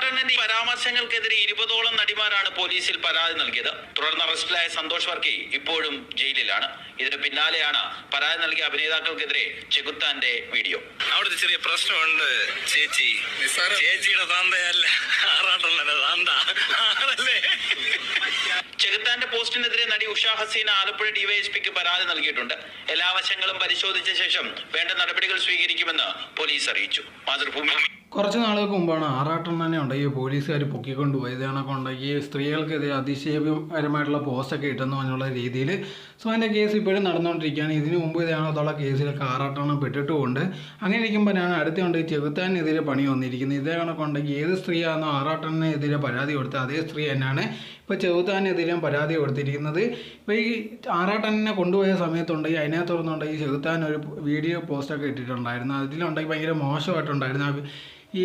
ആറാട്ടണ്ണന്റെ പരാമർശങ്ങൾക്കെതിരെ ഇരുപതോളം നടിമാരാണ് പോലീസിൽ പരാതി നൽകിയത്. തുടർന്ന് അറസ്റ്റിലായ സന്തോഷ് വർക്കി ഇപ്പോഴും ജയിലിലാണ്. ഇതിന് പിന്നാലെയാണ് പരാതി നൽകിയ അഭിനേതാക്കൾക്കെതിരെ ചെകുത്താന്റെ വീഡിയോ. അവിടുത്തെ ചെറിയ പ്രശ്നമുണ്ട് ചേച്ചി. ചേച്ചിയുടെ താന്തയല്ല തന്ത. ചെകുത്താന്റെ പോസ്റ്റിനെതിരെ നടി ഉഷ ഹസീന ആലപ്പുഴ ഡിവൈഎസ്പിക്ക് പരാതി നൽകിയിട്ടുണ്ട്. എല്ലാ വശങ്ങളും പരിശോധിച്ച ശേഷം വേണ്ട നടപടികൾ സ്വീകരിക്കുമെന്ന് പോലീസ് അറിയിച്ചു. മാതൃഭൂമി കുറച്ച് നാളുകൾക്ക് മുമ്പാണ് ആറാട്ടെണ്ണനെ ഉണ്ടായി പോലീസുകാർ പൊക്കിക്കൊണ്ടുപോയത് കണക്കെ ഉണ്ടാക്കി സ്ത്രീകൾക്കെതിരെ അതിശയപരമായിട്ടുള്ള പോസ്റ്റൊക്കെ ഇട്ടെന്ന് പറഞ്ഞുള്ള രീതിയിൽ സോ അതിന്റെ കേസ് ഇപ്പോഴും നടന്നുകൊണ്ടിരിക്കുകയാണ് ഇതിനു മുമ്പ് ഇതേണത്തുള്ള കേസിലൊക്കെ ആറാട്ടെണ്ണം പെട്ടിട്ടുമുണ്ട്. അങ്ങനെ ഇരിക്കുമ്പോഴാണ് അടുത്തുകൊണ്ട് ചെകുത്താനെതിരെ പണി വന്നിരിക്കുന്നത് ഇതേ കണക്കെ ഉണ്ടെങ്കിൽ ഏത് സ്ത്രീയാണോ ആറാട്ടെണ്ണനെതിരെ പരാതി കൊടുത്ത അതേ സ്ത്രീ തന്നെയാണ് ഇപ്പോൾ ചെകുത്താനെതിരെ പരാതി കൊടുത്തിരിക്കുന്നത്. ഇപ്പോൾ ഈ ആറാട്ടെണ്ണനെ കൊണ്ടുപോയ സമയത്തുണ്ടെങ്കിൽ അതിനെ തുറന്നുണ്ടെങ്കിൽ ചെകുത്താൻ ഒരു വീഡിയോ പോസ്റ്റൊക്കെ ഇട്ടിട്ടുണ്ടായിരുന്നു. അതിലുണ്ടെങ്കിൽ ഭയങ്കര മോശമായിട്ടുണ്ടായിരുന്നു. ഈ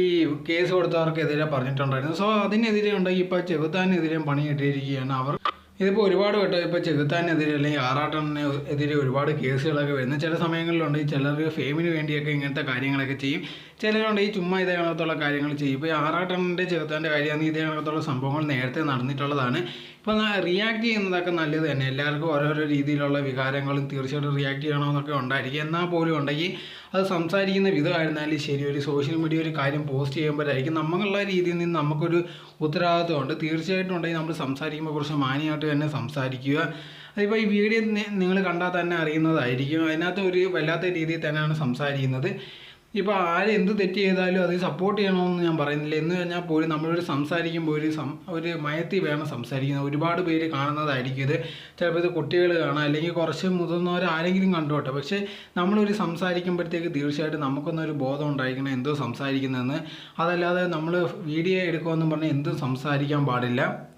കേസ് കൊടുത്തവർക്കെതിരെ പറഞ്ഞിട്ടുണ്ടായിരുന്നു. സോ അതിനെതിരെ ഉണ്ടെങ്കിൽ ഇപ്പോൾ ചെകുത്താനെതിരെ പണി കിട്ടിയിരിക്കുകയാണ്. അവർ ഇതിപ്പോൾ ഒരുപാട് വട്ടം ഇപ്പോൾ ചെകുത്താനെതിരെ അല്ലെങ്കിൽ ആറാട്ടണ്ണന് എതിരെ ഒരുപാട് കേസുകളൊക്കെ വരുന്നത് ചില സമയങ്ങളിലുണ്ട്. ഈ ചിലർ ഫെയിമിന് വേണ്ടിയൊക്കെ ഇങ്ങനത്തെ കാര്യങ്ങളൊക്കെ ചെയ്യും. ചിലരുണ്ട് ഈ ചുമ്മാ ഇതേ കണക്കത്തുള്ള കാര്യങ്ങൾ ചെയ്യും. ഇപ്പോൾ ഈ ആറാട്ടണ്ണന്റെ ചെകുത്താന്റെ കാര്യമാണ് ഇതേ കണക്കത്തുള്ള സംഭവങ്ങൾ നേരത്തെ നടന്നിട്ടുള്ളതാണ്. ഇപ്പോൾ റിയാക്ട് ചെയ്യുന്നതൊക്കെ നല്ലത് തന്നെ. എല്ലാവർക്കും ഓരോരോ രീതിയിലുള്ള വികാരങ്ങളും തീർച്ചയായിട്ടും റിയാക്ട് ചെയ്യണമെന്നൊക്കെ ഉണ്ടായിരിക്കും. എന്നാൽ പോലും ഉണ്ടെങ്കിൽ അത് സംസാരിക്കുന്ന വിധമായിരുന്നാലും ശരി ഒരു സോഷ്യൽ മീഡിയ ഒരു കാര്യം പോസ്റ്റ് ചെയ്യുമ്പോഴായിരിക്കും. നമ്മളുള്ള രീതിയിൽ നിന്ന് നമുക്കൊരു ഉത്തരവാദിത്വമുണ്ട്. തീർച്ചയായിട്ടും ഉണ്ടെങ്കിൽ നമ്മൾ സംസാരിക്കുമ്പോൾ കുറച്ച് മാന്യമായിട്ട് തന്നെ സംസാരിക്കുക. അതിപ്പോൾ ഈ വീഡിയോ നിങ്ങൾ കണ്ടാൽ തന്നെ അറിയുന്നതായിരിക്കും. അതിനകത്ത് ഒരു വല്ലാത്ത രീതിയിൽ തന്നെയാണ് സംസാരിക്കുന്നത്. ഇപ്പോൾ ആരെന്ത് തെറ്റ് ചെയ്താലും അത് സപ്പോർട്ട് ചെയ്യണമെന്ന് ഞാൻ പറയുന്നില്ല. എന്ന് കഴിഞ്ഞാൽ പോലും നമ്മളൊരു സംസാരിക്കുമ്പോൾ ഒരു സം ഒരു മയത്തിൽ വേണം സംസാരിക്കുന്നത്. ഒരുപാട് പേര് കാണുന്നതായിരിക്കും ഇത്. ചിലപ്പോൾ ഇത് കുട്ടികൾ കാണാം. അല്ലെങ്കിൽ കുറച്ച് മുതിർന്നവർ ആരെങ്കിലും കണ്ടോട്ടെ. പക്ഷേ നമ്മളൊരു സംസാരിക്കുമ്പോഴത്തേക്ക് തീർച്ചയായിട്ടും നമുക്കൊന്നൊരു ബോധം ഉണ്ടായിരിക്കണം എന്തോ സംസാരിക്കുന്നതെന്ന്. അതല്ലാതെ നമ്മൾ വീഡിയോ എടുക്കുമെന്ന് പറഞ്ഞാൽ എന്തും സംസാരിക്കാൻ പാടില്ല.